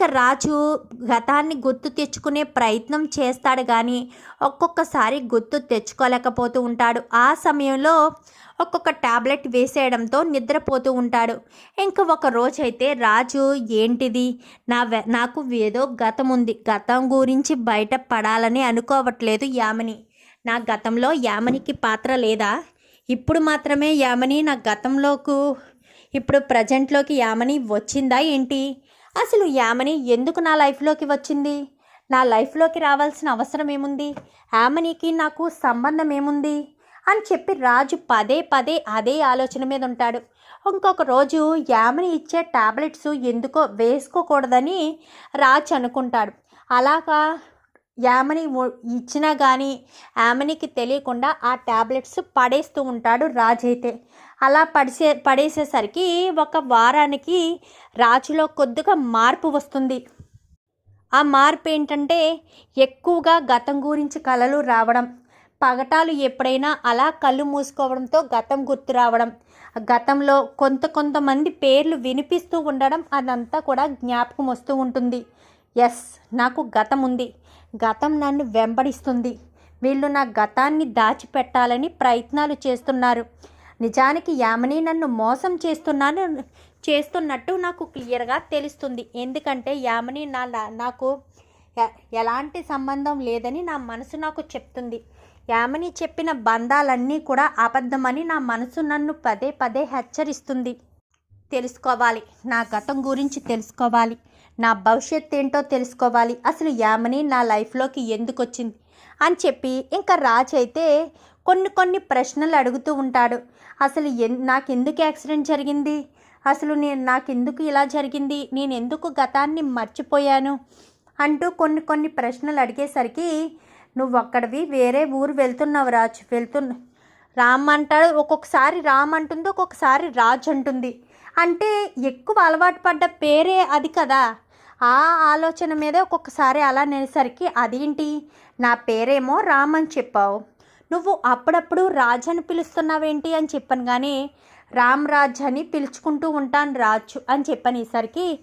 ఇక రాజు గతాన్ని గుర్తు తెచ్చుకునే ప్రయత్నం చేస్తాడు కానీ ఒక్కొక్కసారి గుర్తు తెచ్చుకోలేకపోతూ ఉంటాడు. ఆ సమయంలో ఒక్కొక్క టాబ్లెట్ వేసేయడంతో నిద్రపోతూ ఉంటాడు. ఇంకా ఒక రోజైతే రాజు ఏంటిది? నా నాకు ఏదో గతం ఉంది. గతం గురించి బయట పడాలని అనుకోవట్లేదు యామని. నా గతంలో యామనికి పాత్ర లేదా? ఇప్పుడు మాత్రమే యామని నా గతంలోకు ఇప్పుడు ప్రజెంట్లోకి యామని వచ్చిందా ఏంటి? అసలు యామని ఎందుకు నా లైఫ్లోకి వచ్చింది? నా లైఫ్లోకి రావాల్సిన అవసరం ఏముంది? యామనికి నాకు సంబంధం ఏముంది? అని చెప్పి రాజు పదే పదే అదే ఆలోచన మీద ఉంటాడు. ఇంకొక రోజు యామని ఇచ్చే టాబ్లెట్స్ ఎందుకో వేసుకోకూడదని రాజు అనుకుంటాడు. అలాగా యామని ఇచ్చినా కానీ యామనికి తెలియకుండా ఆ టాబ్లెట్స్ పడేస్తూ ఉంటాడు రాజు అయితే అలా పడిసే పడేసేసరికి ఒక వారానికి రాజులో కొద్దిగా మార్పు వస్తుంది. ఆ మార్పు ఏంటంటే ఎక్కువగా గతం గురించి కలలు రావడం పగటాలు ఎప్పుడైనా అలా కళ్ళు మూసుకోవడంతో గతం గుర్తు రావడం గతంలో కొంత కొంతమంది పేర్లు వినిపిస్తూ ఉండడం అదంతా కూడా జ్ఞాపకం వస్తూ ఉంటుంది. ఎస్ నాకు గతం ఉంది. గతం నన్ను వెంబడిస్తుంది. వీళ్ళు నా గతాన్ని దాచిపెట్టాలని ప్రయత్నాలు చేస్తున్నారు. నిజానికి యామిని నన్ను మోసం చేస్తున్నాను చేస్తున్నట్టు నాకు క్లియర్గా తెలుస్తుంది. ఎందుకంటే యామిని నా నాకు ఎలాంటి సంబంధం లేదని నా మనసు నాకు చెప్తుంది. యామిని చెప్పిన బంధాలన్నీ కూడా అబద్ధమని నా మనసు నన్ను పదే పదే హెచ్చరిస్తుంది. తెలుసుకోవాలి. నా గతం గురించి తెలుసుకోవాలి. నా భవిష్యత్ ఏంటో తెలుసుకోవాలి. అసలు యామిని నా లైఫ్లోకి ఎందుకు వచ్చింది అని చెప్పి ఇంకా రాజ్ అయితే కొన్ని కొన్ని ప్రశ్నలు అడుగుతూ ఉంటాడు. అసలు ఎన్ నాకెందుకు యాక్సిడెంట్ జరిగింది? అసలు నేను నాకెందుకు ఇలా జరిగింది? నేను ఎందుకు గతాన్ని మర్చిపోయాను? అంటూ కొన్ని కొన్ని ప్రశ్నలు అడిగేసరికి నువ్వు అక్కడివి వేరే ఊరు వెళ్తున్నావు రాజ్ వెళ్తున్నా రామ్ అంటాడు. ఒక్కొక్కసారి రామ్ అంటుంది ఒక్కొక్కసారి రాజ్ అంటుంది. అంటే ఎక్కువ అలవాటు పడ్డ పేరే అది కదా. ఆ ఆలోచన మీద ఒక్కొక్కసారి అలా అనేసరికి అదేంటి? నా పేరేమో రామ్ అని చెప్పావు. నువ్వు అప్పుడప్పుడు రాజ్ అని పిలుస్తున్నావేంటి? అని చెప్పాను కానీ రామ్ రాజ్ అని పిలుచుకుంటూ ఉంటాను రాజు అని చెప్పనేసరికి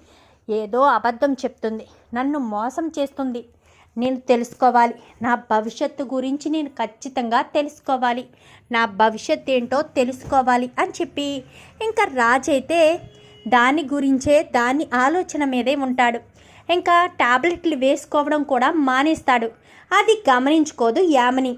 ఏదో అబద్ధం చెప్తుంది. నన్ను మోసం చేస్తుంది. నేను తెలుసుకోవాలి. నా భవిష్యత్తు గురించి నేను ఖచ్చితంగా తెలుసుకోవాలి. నా భవిష్యత్ ఏంటో తెలుసుకోవాలి అని చెప్పి ఇంకా రాజ్ అయితే దాని గురించే దాని ఆలోచన మీదే ఉంటాడు. ఇంకా టాబ్లెట్లు వేసుకోవడం కూడా మానేస్తాడు. అది గమనించుకోదు యామని.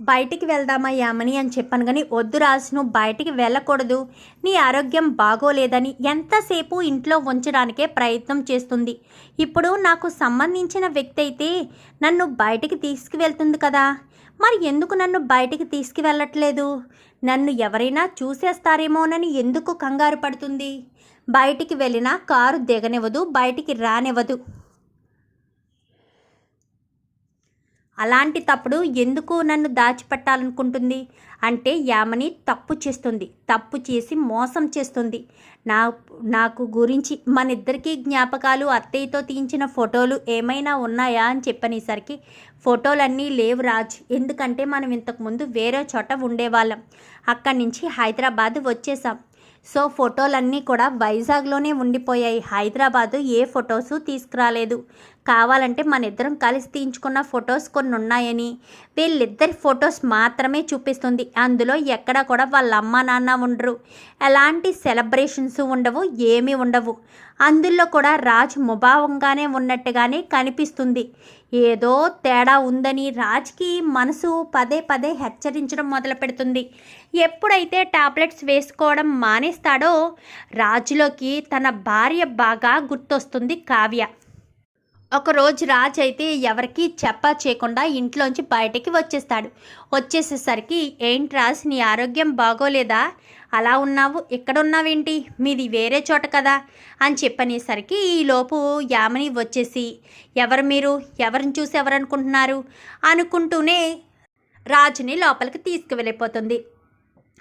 బయటికి వెళ్దామా యామని అని చెప్పాను కానీ వద్దు రాల్సిన బయటికి వెళ్ళకూడదు. నీ ఆరోగ్యం బాగోలేదని ఎంతసేపు ఇంట్లో ఉంచడానికే ప్రయత్నం చేస్తుంది. ఇప్పుడు నాకు సంబంధించిన వ్యక్తి అయితే నన్ను బయటికి తీసుకువెళ్తుంది కదా. మరి ఎందుకు నన్ను బయటికి తీసుకువెళ్ళట్లేదు? నన్ను ఎవరైనా చూసేస్తారేమోనని ఎందుకు కంగారు పడుతుంది? బయటికి వెళ్ళినా కారు దిగనివ్వదు బయటికి రానివ్వదు. అలాంటి తప్పుడు ఎందుకు నన్ను దాచిపెట్టాలనుకుంటుంది? అంటే యామని తప్పు చేస్తుంది. తప్పు చేసి మోసం చేస్తుంది. నా నాకు గురించి మన ఇద్దరికి జ్ఞాపకాలు అత్తయ్యతో తీయించిన ఫోటోలు ఏమైనా ఉన్నాయా అని చెప్పనేసరికి ఫోటోలన్నీ లేవు రాజ్. ఎందుకంటే మనం ఇంతకుముందు వేరే చోట ఉండేవాళ్ళం. అక్కడి నుంచి హైదరాబాద్ వచ్చేసాం సో ఫోటోలన్నీ కూడా వైజాగ్లోనే ఉండిపోయాయి. హైదరాబాదు ఏ ఫొటోసు తీసుకురాలేదు. కావాలంటే మన ఇద్దరం కలిసి తీయించుకున్న ఫొటోస్ కొన్ని ఉన్నాయని వీళ్ళిద్దరి ఫొటోస్ మాత్రమే చూపిస్తుంది. అందులో ఎక్కడ కూడా వాళ్ళ అమ్మ నాన్న ఉండరు. ఎలాంటి సెలబ్రేషన్స్ ఉండవు ఏమీ ఉండవు. అందులో కూడా రాజ్ ముభావంగానే ఉన్నట్టుగానే కనిపిస్తుంది. ఏదో తేడా ఉందని రాజ్కి మనసు పదే పదే హెచ్చరించడం మొదలు పెడుతుంది. ఎప్పుడైతే టాబ్లెట్స్ వేసుకోవడం మానేస్తాడో రాజులోకి తన భార్య బాగా గుర్తొస్తుంది కావ్య. ఒకరోజు రాజ్ అయితే ఎవరికి చెప్పా చేయకుండా ఇంట్లోంచి బయటికి వచ్చేస్తాడు. వచ్చేసేసరికి ఏంటి రాజ్ నీ ఆరోగ్యం బాగోలేదా? అలా ఉన్నావు? ఇక్కడ ఉన్నావేంటి మీది వేరే చోట కదా? అని చెప్పనేసరికి ఈలోపు యామని వచ్చేసి ఎవరు మీరు? ఎవరిని చూసి ఎవరు అనుకుంటున్నారు అనుకుంటూనే రాజుని లోపలికి తీసుకువెళ్ళిపోతుంది.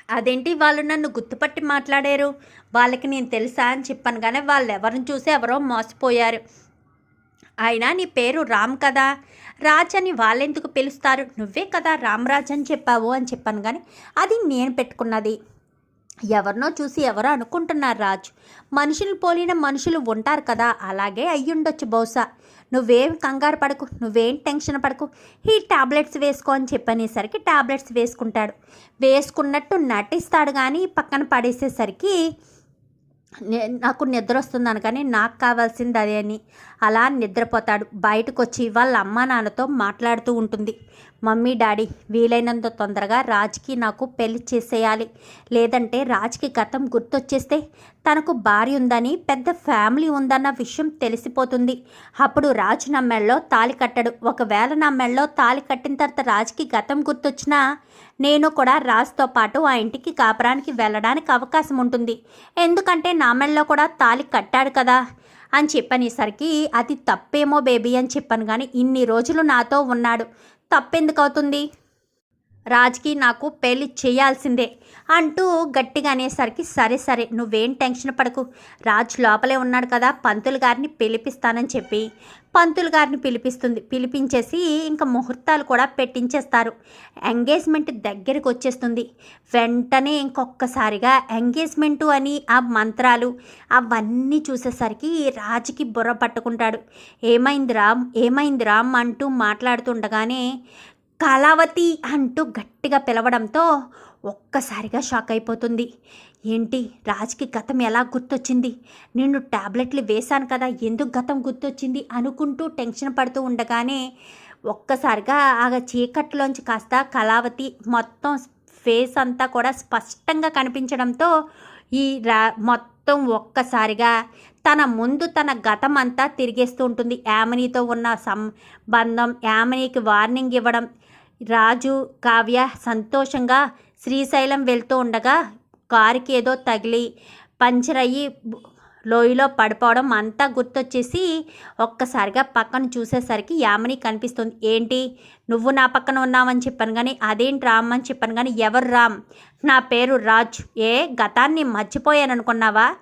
అదేంటి వాళ్ళు నన్ను గుర్తుపట్టి మాట్లాడారు? వాళ్ళకి నేను తెలుసా? అని చెప్పాను కానీ వాళ్ళు ఎవరిని చూసి ఎవరో మోసపోయారు. అయినా నీ పేరు రామ్ కదా. రాజ్ అని వాళ్ళెందుకు పిలుస్తారు? నువ్వే కదా రామరాజ్ అని చెప్పావు అని చెప్పాను కానీ అది నేను పెట్టుకున్నది. ఎవరినో చూసి ఎవరో అనుకుంటున్నారు రాజు. మనుషులు పోలిన మనుషులు ఉంటారు కదా అలాగే అయ్యుండొచ్చు బహుశా. నువ్వేం కంగారు పడకు నువ్వేం టెన్షన్ పడకు. ఈ టాబ్లెట్స్ వేసుకో అని చెప్పనేసరికి టాబ్లెట్స్ వేసుకుంటాడు. వేసుకున్నట్టు నటిస్తాడు కానీ పక్కన పడేసేసరికి నాకు నిద్ర వస్తుందని కానీ నాకు కావాల్సింది అదే అని. అలా నిద్రపోతాడు. బయటకు వచ్చి వాళ్ళ అమ్మ నాన్నతో మాట్లాడుతూ ఉంటుంది. మమ్మీ డాడీ వీలైనంత తొందరగా రాజ్కి నాకు పెళ్ళి చేసేయాలి. లేదంటే రాజ్కి గతం గుర్తొచ్చేస్తే తనకు భార్య ఉందని పెద్ద ఫ్యామిలీ ఉందన్న విషయం తెలిసిపోతుంది. అప్పుడు రాజు నా మెళ్ళలో తాలి కట్టడు. ఒకవేళ నా మెళ్ళలో తాలి కట్టిన తర్వాత రాజ్కి గతం గుర్తొచ్చినా నేను కూడా రాజుతో పాటు ఆ ఇంటికి కాపురానికి వెళ్ళడానికి అవకాశం ఉంటుంది. ఎందుకంటే నా మెళ్ళలో కూడా తాలి కట్టాడు కదా అని చెప్పనేసరికి అది తప్పేమో బేబీ అని చెప్పాను కానీ ఇన్ని రోజులు నాతో ఉన్నాడు. తప్పెందుకు అవుతుంది రాజ్కి నాకు పెళ్ళి చేయాల్సిందే అంటూ గట్టిగా అనేసరికి సరే సరే నువ్వేం టెన్షన్ పడకు. రాజ్ లోపలే ఉన్నాడు కదా పంతులు గారిని పిలిపిస్తానని చెప్పి పంతులు గారిని పిలిపిస్తుంది పిలిపించేసి ఇంకా ముహూర్తాలు కూడా పెట్టించేస్తారు. ఎంగేజ్మెంట్ దగ్గరికి వచ్చేస్తుంది. వెంటనే ఇంకొకసారిగా ఎంగేజ్మెంటు అని ఆ మంత్రాలు అవన్నీ చూసేసరికి రాజుకి బుర్ర పట్టుకుంటాడు. ఏమైంది రామ్ ఏమైంది రామ్ అంటూ మాట్లాడుతుండగానే కళావతి అంటూ గట్టిగా పిలవడంతో ఒక్కసారిగా షాక్ అయిపోతుంది. ఏంటి రాజ్కి గతం ఎలా గుర్తొచ్చింది? నేను ట్యాబ్లెట్లు వేశాను కదా ఎందుకు గతం గుర్తొచ్చింది అనుకుంటూ టెన్షన్ పడుతూ ఉండగానే ఒక్కసారిగా ఆ చీకట్లోంచి కాస్త కళావతి మొత్తం ఫేస్ అంతా కూడా స్పష్టంగా కనిపించడంతో ఈ రా మొత్తం ఒక్కసారిగా తన ముందు తన గతం అంతా తిరిగేస్తూ ఉంటుంది. యామనీతో ఉన్న సంబంధం యామనీకి వార్నింగ్ ఇవ్వడం రాజు కావ్య సంతోషంగా శ్రీశైలం వెళ్తూ ఉండగా కారుకి ఏదో తగిలి పంచర్ అయ్యి లోయలో పడిపోవడం అంతా గుర్తొచ్చేసి ఒక్కసారిగా పక్కన చూసేసరికి యామిని కనిపిస్తుంది. ఏంటి? నువ్వు నా పక్కన ఉన్నావని చెప్పాను కానీ అదేంటి రామ్ అని చెప్పాను కానీ ఎవరు రామ్? నా పేరు రాజ్. ఏ? గతాన్ని మర్చిపోయాను అనుకున్నావా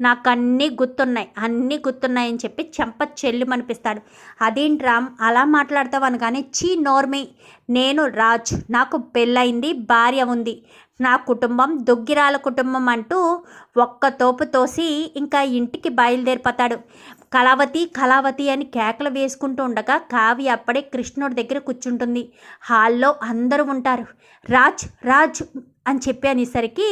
నాకు అన్నీ గుర్తున్నాయి అన్నీ గుర్తున్నాయి అని చెప్పి చెంప చెల్లుమనిపిస్తాడు. అదేంటి రామ్ అలా మాట్లాడతావు అనగానే చీ నోర్మి నేను రాజ్ నాకు పెళ్ళయింది భార్య ఉంది. నా కుటుంబం దొగ్గిరాల కుటుంబం అంటూ ఒక్క తోపు తోసి ఇంకా ఇంటికి బయలుదేరిపోతాడు. కళావతి కళావతి అని కేకలు వేసుకుంటూ ఉండగా కావ్య అప్పుడే కృష్ణుడి దగ్గర కూర్చుంటుంది. హాల్లో అందరూ ఉంటారు. రాజ్ రాజ్ అని చెప్పి అనేసరికి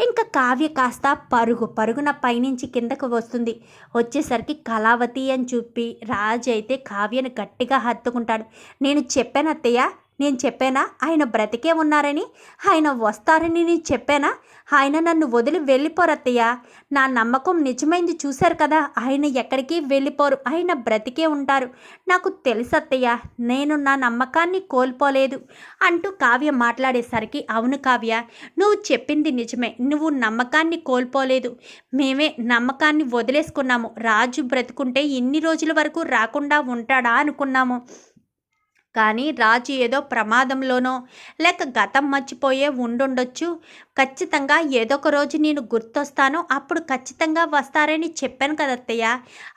ఇంకా కావ్య కాస్త పరుగు పరుగున పైనుంచి కిందకు వస్తుంది. వచ్చేసరికి కళావతి అని చూపి రాజు అయితే కావ్యను గట్టిగా హత్తుకుంటాడు. నేను చెప్పాను అత్తయ్య నేను చెప్పానా? ఆయన బ్రతికే ఉన్నారని? ఆయన వస్తారని నేను చెప్పానా? ఆయన నన్ను వదిలి వెళ్ళిపోరత్తయ్య నా నమ్మకం నిజమైంది చూశారు కదా? ఆయన ఎక్కడికి వెళ్ళిపోరు. ఆయన బ్రతికే ఉంటారు. నాకు తెలుసత్తయ్య నేను నా నమ్మకాన్ని కోల్పోలేదు. అంటూ కావ్య మాట్లాడేసరికి అవును కావ్య నువ్వు చెప్పింది నిజమే. నువ్వు నమ్మకాన్ని కోల్పోలేదు. మేమే నమ్మకాన్ని వదిలేసుకున్నాము. రాజు బ్రతుకుంటే ఇన్ని రోజుల వరకు రాకుండా ఉంటాడా అనుకున్నాము. కానీ రాజు ఏదో ప్రమాదంలోనో లేక గతం మర్చిపోయే ఉండుండొచ్చు. ఖచ్చితంగా ఏదో ఒక రోజు నేను గుర్తొస్తాను. అప్పుడు ఖచ్చితంగా వస్తారని చెప్పాను కదా అత్తయ్య.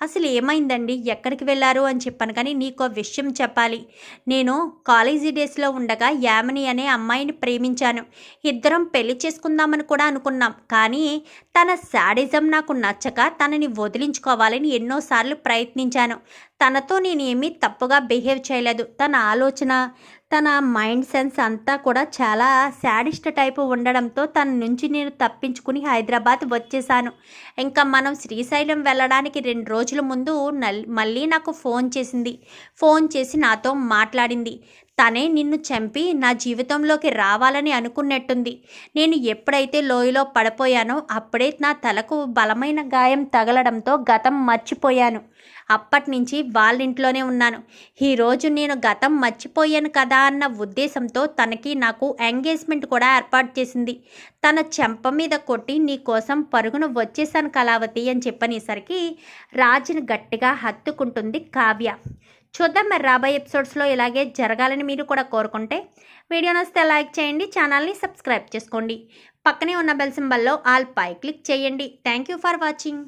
అసలు ఏమైందండి? ఎక్కడికి వెళ్ళారు అని చెప్పాను కానీ నీకు విషయం చెప్పాలి. నేను కాలేజీ డేస్లో ఉండగా యామిని అనే అమ్మాయిని ప్రేమించాను. ఇద్దరం పెళ్ళి చేసుకుందామని కూడా అనుకున్నాం. కానీ తన శాడిజం నాకు నచ్చక తనని వదిలించుకోవాలని ఎన్నోసార్లు ప్రయత్నించాను. తనతో నేను ఏమీ తప్పుగా బిహేవ్ చేయలేదు. తన ఆలోచన తన మైండ్ సెన్స్ అంతా కూడా చాలా శాడిస్ట్ టైపు ఉండడంతో తన నుంచి నేను తప్పించుకుని హైదరాబాద్ వచ్చేసాను. ఇంకా మనం శ్రీశైలం వెళ్ళడానికి రెండు రోజుల ముందు నల్ మళ్ళీ నాకు ఫోన్ చేసింది. ఫోన్ చేసి నాతో మాట్లాడింది. తనే నిన్ను చంపి నా జీవితంలోకి రావాలని అనుకున్నట్టుంది. నేను ఎప్పుడైతే లోయలో పడిపోయానో అప్పుడే నా తలకు బలమైన గాయం తగలడంతో గతం మర్చిపోయాను. అప్పటి నుంచి వాళ్ళ ఇంట్లోనే ఉన్నాను ఈరోజు నేను గతం మర్చిపోయాను కదా అన్న ఉద్దేశంతో తనకి నాకు ఎంగేజ్మెంట్ కూడా ఏర్పాటు చేసింది. తన చెంప మీద కొట్టి నీ కోసం పరుగున వచ్చేసాను కళావతి అని చెప్పనేసరికి రాజుని గట్టిగా హత్తుకుంటుంది కావ్య. చూద్దాం మరి రాబోయే ఎపిసోడ్స్లో ఇలాగే జరగాలని మీరు కూడా కోరుకుంటే వీడియో నచ్చితే లైక్ చేయండి ఛానల్ని సబ్స్క్రైబ్ చేసుకోండి. పక్కనే ఉన్న బెల్ సింబల్లో ఆల్ పై క్లిక్ చేయండి. Thank you for watching.